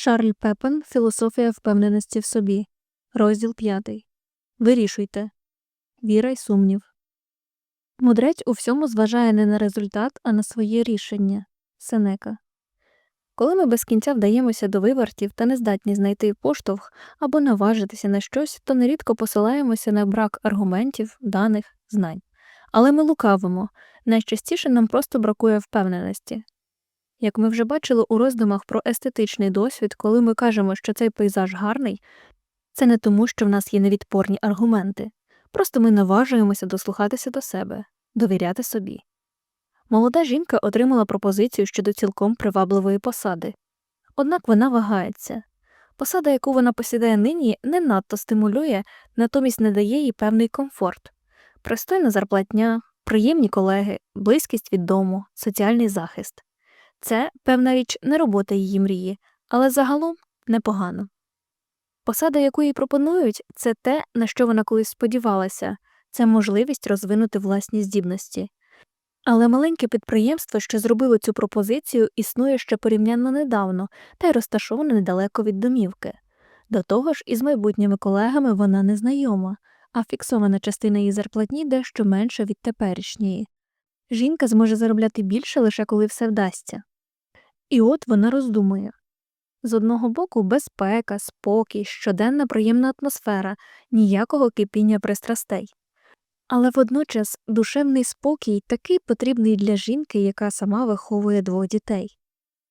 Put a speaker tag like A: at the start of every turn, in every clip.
A: Шарль Пепен Філософія впевненості в собі. Розділ 5. Вирішуйте. Віра й сумнів. Мудрець у всьому зважає не на результат, а на своє рішення. Сенека. Коли ми без кінця вдаємося до вивертів та не здатні знайти поштовх або наважитися на щось, то нерідко посилаємося на брак аргументів, даних, знань. Але ми лукавимо. Найчастіше нам просто бракує впевненості. Як ми вже бачили у роздумах про естетичний досвід, коли ми кажемо, що цей пейзаж гарний, це не тому, що в нас є невідпорні аргументи. Просто ми наважуємося дослухатися до себе, довіряти собі. Молода жінка отримала пропозицію щодо цілком привабливої посади. Однак вона вагається. Посада, яку вона посідає нині, не надто стимулює, натомість не дає їй певний комфорт. Пристойна зарплатня, приємні колеги, близькість від дому, соціальний захист. Це, певна річ, не робота її мрії, але загалом непогано. Посада, яку їй пропонують, це те, на що вона колись сподівалася, це можливість розвинути власні здібності. Але маленьке підприємство, що зробило цю пропозицію, існує ще порівняно недавно та й розташоване недалеко від домівки. До того ж, із майбутніми колегами вона не знайома, а фіксована частина її зарплатні дещо менша від теперішньої. Жінка зможе заробляти більше лише коли все вдасться. І от вона роздумує. З одного боку, безпека, спокій, щоденна приємна атмосфера, ніякого кипіння пристрастей. Але водночас душевний спокій такий потрібний для жінки, яка сама виховує двох дітей.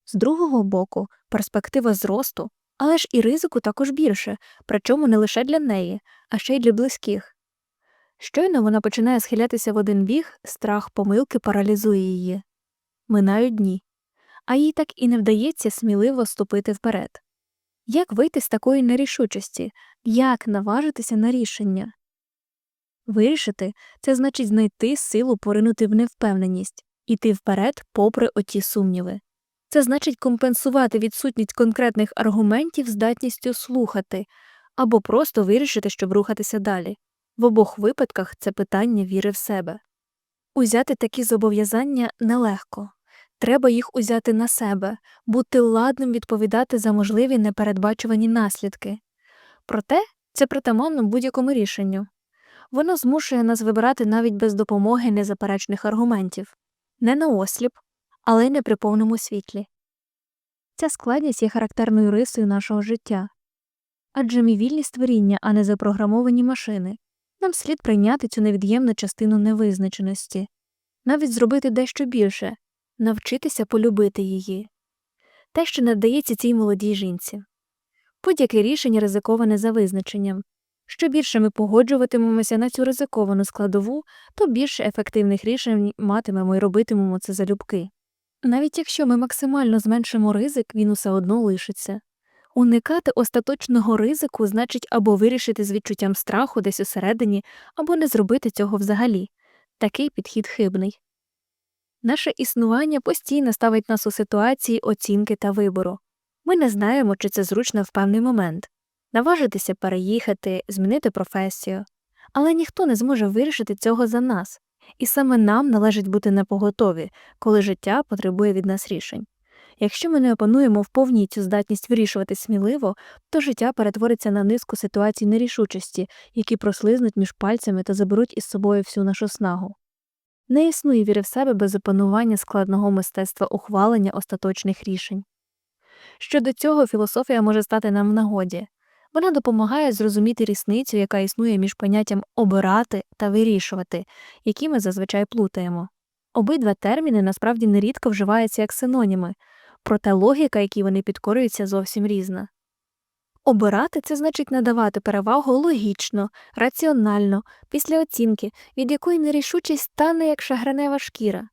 A: З другого боку, перспектива зросту, але ж і ризику також більше, причому не лише для неї, а ще й для близьких. Щойно вона починає схилятися в один біг, страх помилки паралізує її. Минають дні а їй так і не вдається сміливо ступити вперед. Як вийти з такої нерішучості, як наважитися на рішення? Вирішити це значить знайти силу поринути в невпевненість, іти вперед, попри оті сумніви. Це значить компенсувати відсутність конкретних аргументів здатністю слухати або просто вирішити, щоб рухатися далі. В обох випадках це питання віри в себе. Узяти такі зобов'язання нелегко. Треба їх узяти на себе, бути ладним відповідати за можливі непередбачувані наслідки. Проте це притаманно будь-якому рішенню. Воно змушує нас вибирати навіть без допомоги незаперечних аргументів, не на осліп, але й не при повному світлі. Ця складність є характерною рисою нашого життя. Адже ми вільні створіння, а не запрограмовані машини. Нам слід прийняти цю невід'ємну частину невизначеності, навіть зробити дещо більше навчитися полюбити її, те, що надається цій молодій жінці. Будь-яке рішення ризиковане за визначенням. Що більше ми погоджуватимемося на цю ризиковану складову, то більше ефективних рішень матимемо і робитимемо це залюбки. Навіть якщо ми максимально зменшимо ризик, він усе одно лишиться. Уникати остаточного ризику значить або вирішити з відчуттям страху десь усередині, або не зробити цього взагалі. Такий підхід хибний. Наше існування постійно ставить нас у ситуації оцінки та вибору. Ми не знаємо, чи це зручно в певний момент наважитися переїхати, змінити професію, але ніхто не зможе вирішити цього за нас, і саме нам належить бути напоготові, коли життя потребує від нас рішень. Якщо ми не опануємо в повній цю здатність вирішувати сміливо, то життя перетвориться на низку ситуацій нерішучості, які прослизнуть між пальцями та заберуть із собою всю нашу снагу. Не існує віри в себе без опанування складного мистецтва ухвалення остаточних рішень. Щодо цього філософія може стати нам в нагоді вона допомагає зрозуміти різницю, яка існує між поняттям обирати та вирішувати, які ми зазвичай плутаємо. Обидва терміни насправді нерідко вживаються як синоніми, проте логіка, якій вони підкорюються, зовсім різна. Обирати це значить надавати перевагу логічно, раціонально, після оцінки, від якої нерішучість стане як шагранева шкіра.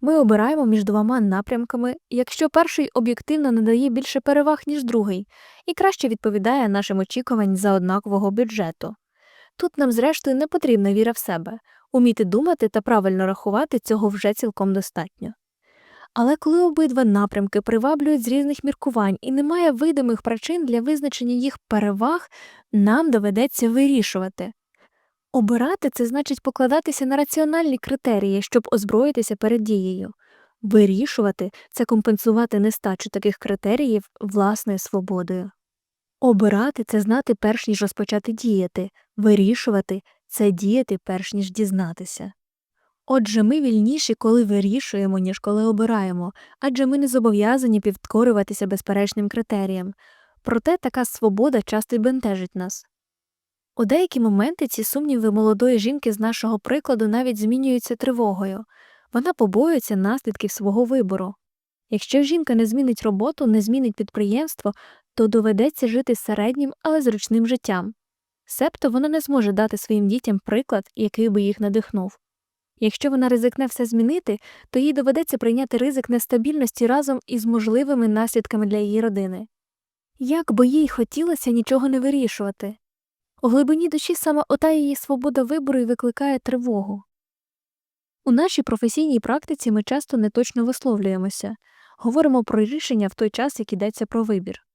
A: Ми обираємо між двома напрямками, якщо перший об'єктивно надає більше переваг, ніж другий, і краще відповідає нашим очікувань за однакового бюджету. Тут нам, зрештою, не потрібна віра в себе, уміти думати та правильно рахувати цього вже цілком достатньо. Але коли обидва напрямки приваблюють з різних міркувань і немає видимих причин для визначення їх переваг, нам доведеться вирішувати. Обирати це значить покладатися на раціональні критерії, щоб озброїтися перед дією. Вирішувати це компенсувати нестачу таких критеріїв власною свободою. Обирати це знати перш ніж розпочати діяти, вирішувати це діяти перш ніж дізнатися. Отже, ми вільніші, коли вирішуємо, ніж коли обираємо, адже ми не зобов'язані підкорюватися безперечним критеріям. Проте така свобода часто й бентежить нас. У деякі моменти ці сумніви молодої жінки з нашого прикладу навіть змінюються тривогою. Вона побоюється наслідків свого вибору. Якщо жінка не змінить роботу, не змінить підприємство, то доведеться жити середнім, але зручним життям. Себто вона не зможе дати своїм дітям приклад, який би їх надихнув. Якщо вона ризикне все змінити, то їй доведеться прийняти ризик нестабільності разом із можливими наслідками для її родини. Як би їй хотілося нічого не вирішувати. У глибині душі саме ота її свобода вибору й викликає тривогу. У нашій професійній практиці ми часто неточно висловлюємося, говоримо про рішення в той час, як йдеться про вибір.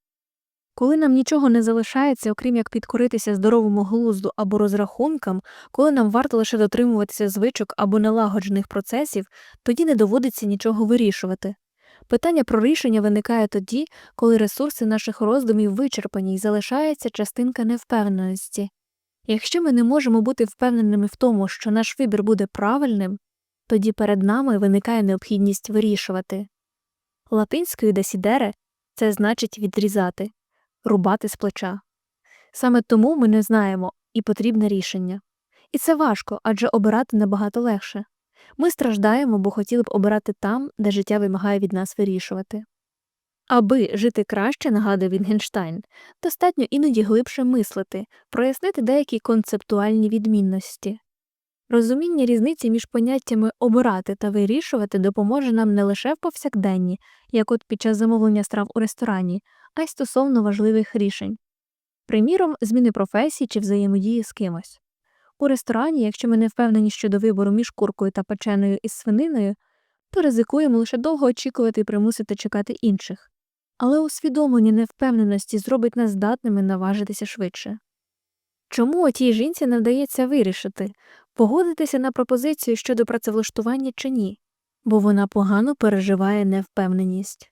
A: Коли нам нічого не залишається, окрім як підкоритися здоровому глузду або розрахункам, коли нам варто лише дотримуватися звичок або налагоджених процесів, тоді не доводиться нічого вирішувати. Питання про рішення виникає тоді, коли ресурси наших роздумів вичерпані і залишається частинка невпевненості. Якщо ми не можемо бути впевненими в тому, що наш вибір буде правильним, тоді перед нами виникає необхідність вирішувати. Латинською десідере це значить відрізати, рубати з плеча. Саме тому ми не знаємо і потрібне рішення. І це важко, адже обирати набагато легше. Ми страждаємо, бо хотіли б обирати там, де життя вимагає від нас вирішувати. Аби жити краще, нагадує Вінгенштайн, достатньо іноді глибше мислити, прояснити деякі концептуальні відмінності. Розуміння різниці між поняттями обирати та вирішувати допоможе нам не лише в повсякденні, як от під час замовлення страв у ресторані, а й стосовно важливих рішень. Приміром, зміни професії чи взаємодії з кимось. У ресторані, якщо ми не впевнені щодо вибору між куркою та печеною із свининою, то ризикуємо лише довго очікувати і примусити чекати інших. Але усвідомлення невпевненості зробить нас здатними наважитися швидше. Чому отій жінці не вдається вирішити, погодитися на пропозицію щодо працевлаштування чи ні, бо вона погано переживає невпевненість.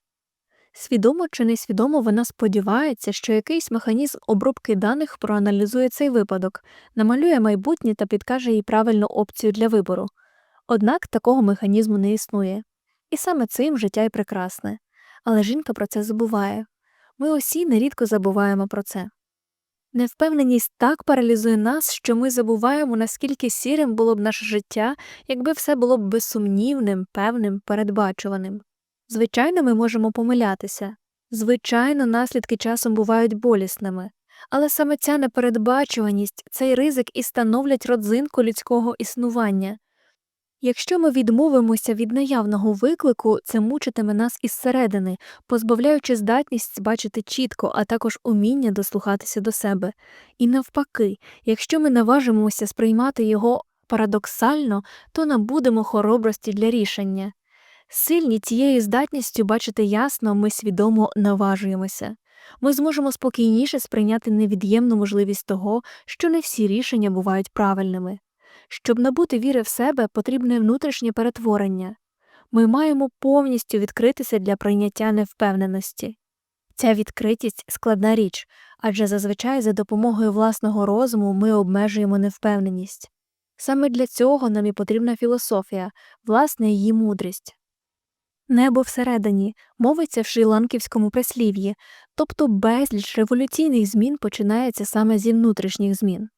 A: Свідомо чи несвідомо вона сподівається, що якийсь механізм обробки даних проаналізує цей випадок, намалює майбутнє та підкаже їй правильну опцію для вибору. Однак такого механізму не існує. І саме цим життя й прекрасне. Але жінка про це забуває. Ми усі нерідко забуваємо про це. Невпевненість так паралізує нас, що ми забуваємо, наскільки сірим було б наше життя, якби все було б безсумнівним, певним, передбачуваним. Звичайно, ми можемо помилятися. Звичайно, наслідки часом бувають болісними. Але саме ця непередбачуваність, цей ризик і становлять родзинку людського існування. Якщо ми відмовимося від наявного виклику, це мучитиме нас із середини, позбавляючи здатність бачити чітко, а також уміння дослухатися до себе. І навпаки, якщо ми наважимося сприймати його парадоксально, то набудемо хоробрості для рішення. Сильні цією здатністю бачити ясно, ми свідомо наважуємося. Ми зможемо спокійніше сприйняти невід'ємну можливість того, що не всі рішення бувають правильними. Щоб набути віри в себе, потрібне внутрішнє перетворення. Ми маємо повністю відкритися для прийняття невпевненості. Ця відкритість складна річ, адже зазвичай за допомогою власного розуму ми обмежуємо невпевненість. Саме для цього нам і потрібна філософія, власне її мудрість. Небо всередині мовиться в шрі-ланківському прислів'ї, тобто безліч революційних змін починається саме зі внутрішніх змін.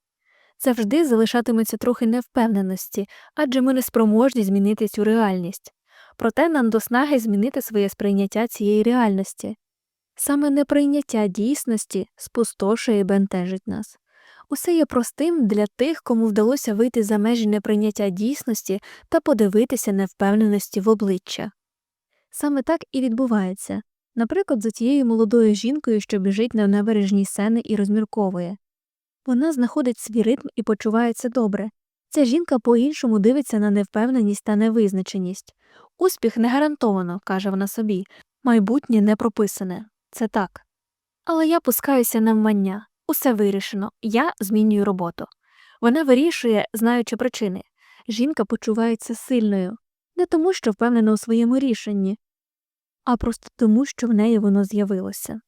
A: Завжди залишатиметься трохи невпевненості, адже ми не спроможні змінити цю реальність. Проте нам до снаги змінити своє сприйняття цієї реальності. Саме неприйняття дійсності спустошує і бентежить нас. Усе є простим для тих, кому вдалося вийти за межі неприйняття дійсності та подивитися невпевненості в обличчя. Саме так і відбувається, наприклад, за тією молодою жінкою, що біжить на набережній сени і розмірковує. Вона знаходить свій ритм і почувається добре. Ця жінка по-іншому дивиться на невпевненість та невизначеність. Успіх не гарантовано, каже вона собі, майбутнє не прописане. Це так. Але я пускаюся на вмання. Усе вирішено, я змінюю роботу. Вона вирішує, знаючи причини. Жінка почувається сильною. Не тому, що впевнена у своєму рішенні, а просто тому, що в неї воно з'явилося.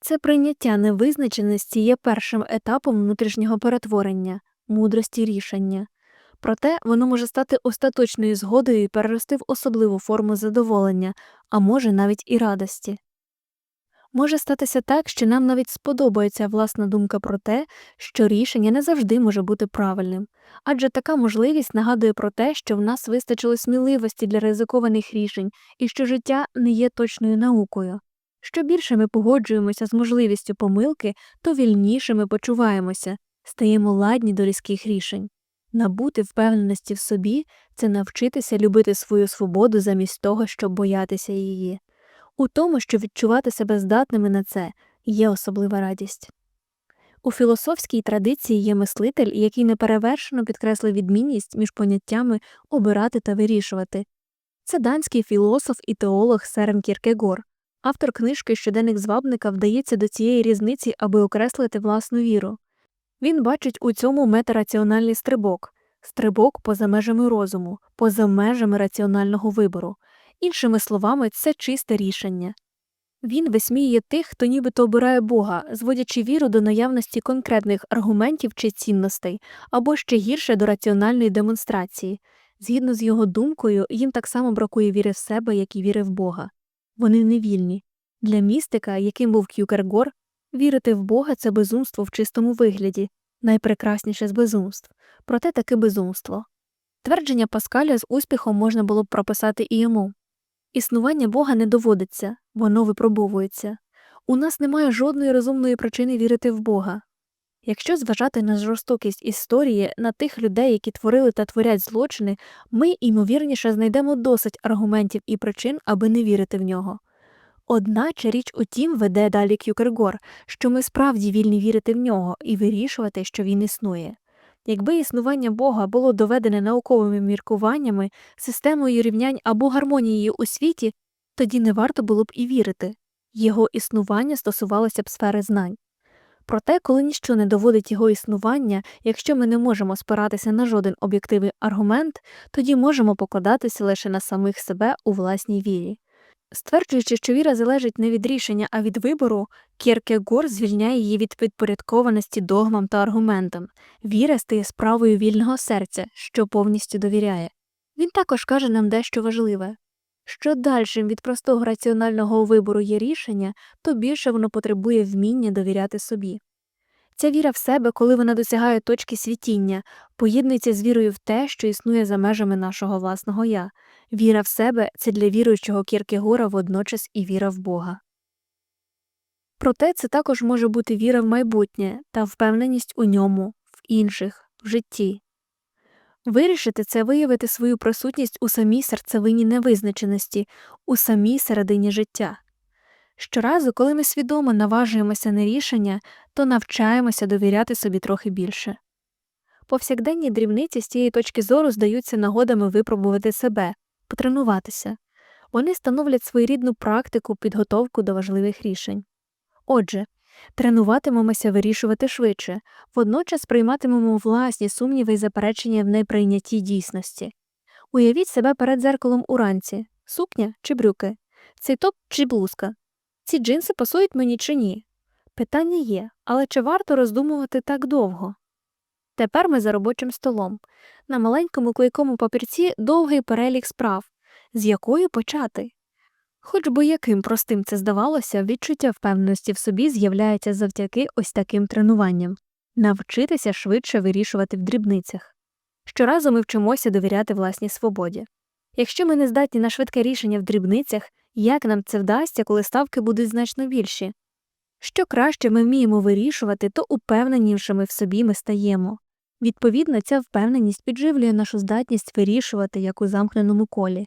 A: Це прийняття невизначеності є першим етапом внутрішнього перетворення, мудрості рішення, проте воно може стати остаточною згодою і перерости в особливу форму задоволення, а може навіть і радості. Може статися так, що нам навіть сподобається власна думка про те, що рішення не завжди може бути правильним, адже така можливість нагадує про те, що в нас вистачило сміливості для ризикованих рішень і що життя не є точною наукою. Що більше ми погоджуємося з можливістю помилки, то вільніше ми почуваємося, стаємо ладні до різких рішень. Набути впевненості в собі це навчитися любити свою свободу замість того, щоб боятися її. У тому, що відчувати себе здатними на це, є особлива радість. У філософській традиції є мислитель, який неперевершено підкреслив відмінність між поняттями обирати та вирішувати. Це данський філософ і теолог Серен Кіркегор. Автор книжки Щоденник звабника вдається до цієї різниці, аби окреслити власну віру. Він бачить у цьому метараціональний стрибок, стрибок поза межами розуму, поза межами раціонального вибору. Іншими словами, це чисте рішення. Він висміює тих, хто нібито обирає Бога, зводячи віру до наявності конкретних аргументів чи цінностей, або ще гірше до раціональної демонстрації. Згідно з його думкою, їм так само бракує віри в себе, як і віри в Бога. Вони невільні. Для містика, яким був Кюкергор, вірити в Бога це безумство в чистому вигляді, найпрекрасніше з безумств, проте таке безумство. Твердження Паскаля з успіхом можна було б прописати і йому. Існування Бога не доводиться, воно випробовується. У нас немає жодної розумної причини вірити в Бога. Якщо зважати на жорстокість історії, на тих людей, які творили та творять злочини, ми, ймовірніше, знайдемо досить аргументів і причин, аби не вірити в нього. Одначе річ у тім веде далі Кюкергор, що ми справді вільні вірити в нього і вирішувати, що він існує. Якби існування Бога було доведене науковими міркуваннями, системою рівнянь або гармонією у світі, тоді не варто було б і вірити його існування стосувалося б сфери знань. Проте, коли ніщо не доводить його існування, якщо ми не можемо спиратися на жоден об'єктивний аргумент, тоді можемо покладатися лише на самих себе у власній вірі. Стверджуючи, що віра залежить не від рішення, а від вибору, Кєркегор звільняє її від підпорядкованості догмам та аргументам. Віра стає справою вільного серця, що повністю довіряє. Він також каже нам дещо важливе що дальшим від простого раціонального вибору є рішення, то більше воно потребує вміння довіряти собі. Ця віра в себе, коли вона досягає точки світіння, поєднується з вірою в те, що існує за межами нашого власного я. Віра в себе це для віруючого Кіркегора водночас і віра в Бога. Проте це також може бути віра в майбутнє та впевненість у ньому, в інших, в житті. Вирішити це виявити свою присутність у самій серцевині невизначеності, у самій середині життя. Щоразу, коли ми свідомо наважуємося на рішення, то навчаємося довіряти собі трохи більше. Повсякденні дрібниці з цієї точки зору здаються нагодами випробувати себе, потренуватися. Вони становлять своєрідну практику підготовку до важливих рішень. Отже, тренуватимемося вирішувати швидше, водночас прийматимемо власні сумніви і заперечення в неприйнятті дійсності. Уявіть себе перед зеркалом уранці сукня чи брюки, цей топ чи блузка. Ці джинси пасують мені чи ні? Питання є, але чи варто роздумувати так довго? Тепер ми за робочим столом. На маленькому клейкому папірці довгий перелік справ, з якої почати. Хоч би яким простим це здавалося, відчуття впевненості в собі з'являється завдяки ось таким тренуванням навчитися швидше вирішувати в дрібницях. Щоразу ми вчимося довіряти власній свободі. Якщо ми не здатні на швидке рішення в дрібницях, як нам це вдасться, коли ставки будуть значно більші? Що краще ми вміємо вирішувати, то упевненішими в собі ми стаємо. Відповідно, ця впевненість підживлює нашу здатність вирішувати як у замкненому колі.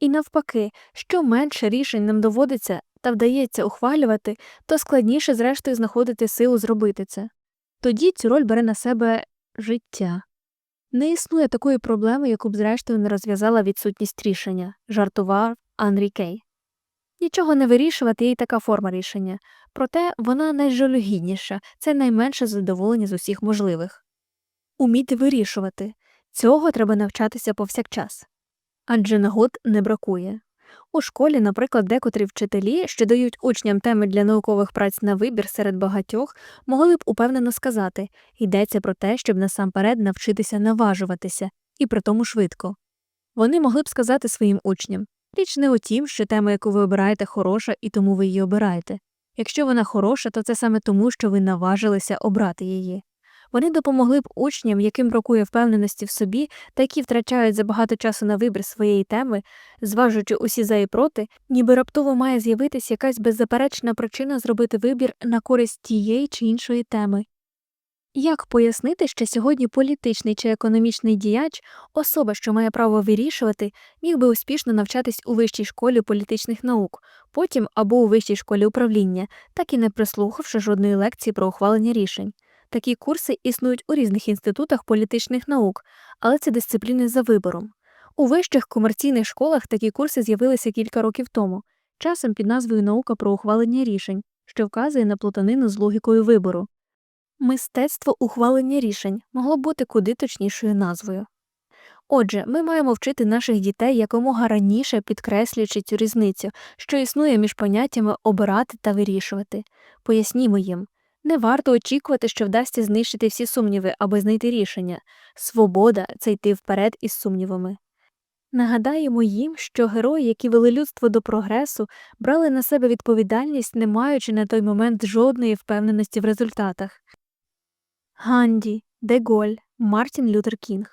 A: І навпаки, що менше рішень нам доводиться та вдається ухвалювати, то складніше, зрештою, знаходити силу зробити це. Тоді цю роль бере на себе життя. Не існує такої проблеми, яку б, зрештою, не розв'язала відсутність рішення, жартував Анрі Кей. Нічого не вирішувати є й така форма рішення, проте вона найжалюгідніша, це найменше задоволення з усіх можливих. Уміти вирішувати цього треба навчатися повсякчас. адже нагод не бракує. У школі, наприклад, декотрі вчителі, що дають учням теми для наукових праць на вибір серед багатьох, могли б упевнено сказати йдеться про те, щоб насамперед навчитися наважуватися, і при тому швидко. Вони могли б сказати своїм учням річ не у тім, що тема, яку ви обираєте, хороша, і тому ви її обираєте. Якщо вона хороша, то це саме тому, що ви наважилися обрати її. Вони допомогли б учням, яким бракує впевненості в собі та які втрачають забагато часу на вибір своєї теми, зважуючи усі за і проти, ніби раптово має з'явитись якась беззаперечна причина зробити вибір на користь тієї чи іншої теми. Як пояснити, що сьогодні політичний чи економічний діяч, особа, що має право вирішувати, міг би успішно навчатись у вищій школі політичних наук, потім або у вищій школі управління, так і не прислухавши жодної лекції про ухвалення рішень. Такі курси існують у різних інститутах політичних наук, але це дисципліни за вибором. У вищих комерційних школах такі курси з'явилися кілька років тому, часом під назвою Наука про ухвалення рішень, що вказує на плутанину з логікою вибору. Мистецтво ухвалення рішень могло бути куди точнішою назвою. Отже, ми маємо вчити наших дітей якомога раніше підкреслюючи цю різницю, що існує між поняттями обирати та вирішувати. Пояснімо їм, не варто очікувати, що вдасться знищити всі сумніви, аби знайти рішення. Свобода це йти вперед із сумнівами. Нагадаємо їм, що герої, які вели людство до прогресу, брали на себе відповідальність, не маючи на той момент жодної впевненості в результатах. Ганді, Деголь, Мартін Лютер Кінг.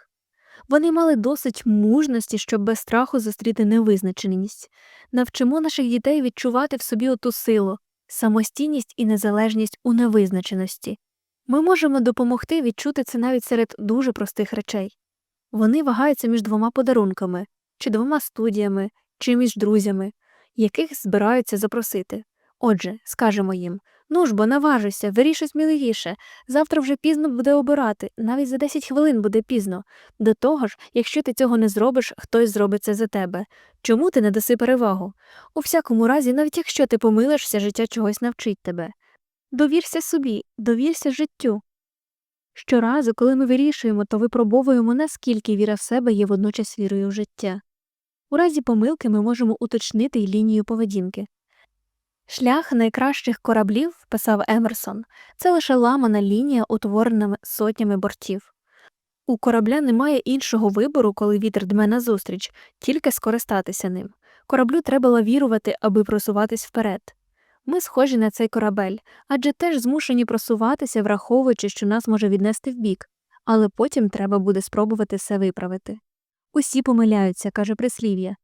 A: Вони мали досить мужності, щоб без страху зустріти невизначеність. Навчимо наших дітей відчувати в собі оту силу, самостійність і незалежність у невизначеності. Ми можемо допомогти відчути це навіть серед дуже простих речей. Вони вагаються між двома подарунками, чи двома студіями, чи між друзями, яких збираються запросити. Отже, скажемо їм ну ж бо наважуйся, вирішуй сміливіше. Завтра вже пізно буде обирати, навіть за 10 хвилин буде пізно. До того ж, якщо ти цього не зробиш, хтось зробить це за тебе. Чому ти не даси перевагу? У всякому разі, навіть якщо ти помилишся, життя чогось навчить тебе. Довірся собі, довірся життю. Щоразу, коли ми вирішуємо, то випробовуємо, наскільки віра в себе є водночас вірою в життя. У разі помилки ми можемо уточнити й лінію поведінки. Шлях найкращих кораблів, писав Емерсон, це лише ламана лінія, утворена сотнями бортів. У корабля немає іншого вибору, коли вітер дме назустріч, тільки скористатися ним. Кораблю треба лавірувати, аби просуватись вперед. Ми схожі на цей корабель, адже теж змушені просуватися, враховуючи, що нас може віднести вбік, але потім треба буде спробувати все виправити. Усі помиляються, каже прислів'я.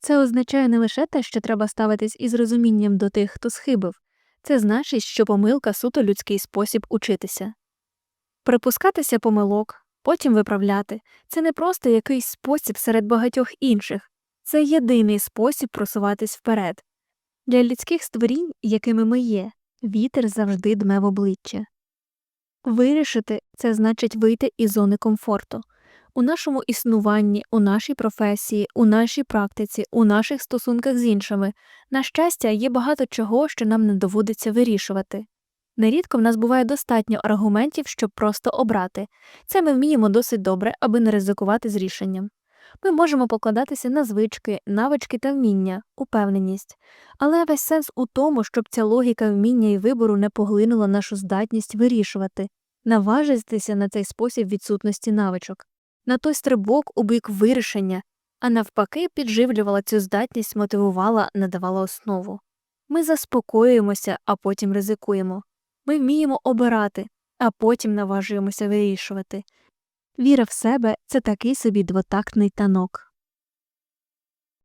A: Це означає не лише те, що треба ставитись із розумінням до тих, хто схибив, це значить, що помилка суто людський спосіб учитися. Припускатися помилок, потім виправляти це не просто якийсь спосіб серед багатьох інших, це єдиний спосіб просуватись вперед. Для людських створінь, якими ми є, вітер завжди дме в обличчя. Вирішити це значить вийти із зони комфорту. У нашому існуванні, у нашій професії, у нашій практиці, у наших стосунках з іншими, на щастя, є багато чого, що нам не доводиться вирішувати. Нерідко в нас буває достатньо аргументів, щоб просто обрати це ми вміємо досить добре, аби не ризикувати з рішенням. Ми можемо покладатися на звички, навички та вміння, упевненість, але весь сенс у тому, щоб ця логіка вміння і вибору не поглинула нашу здатність вирішувати, наважитися на цей спосіб відсутності навичок на той стрибок у бік вирішення, а навпаки, підживлювала цю здатність, мотивувала, надавала основу. Ми заспокоюємося, а потім ризикуємо. Ми вміємо обирати, а потім наважуємося вирішувати. Віра в себе це такий собі двотактний танок.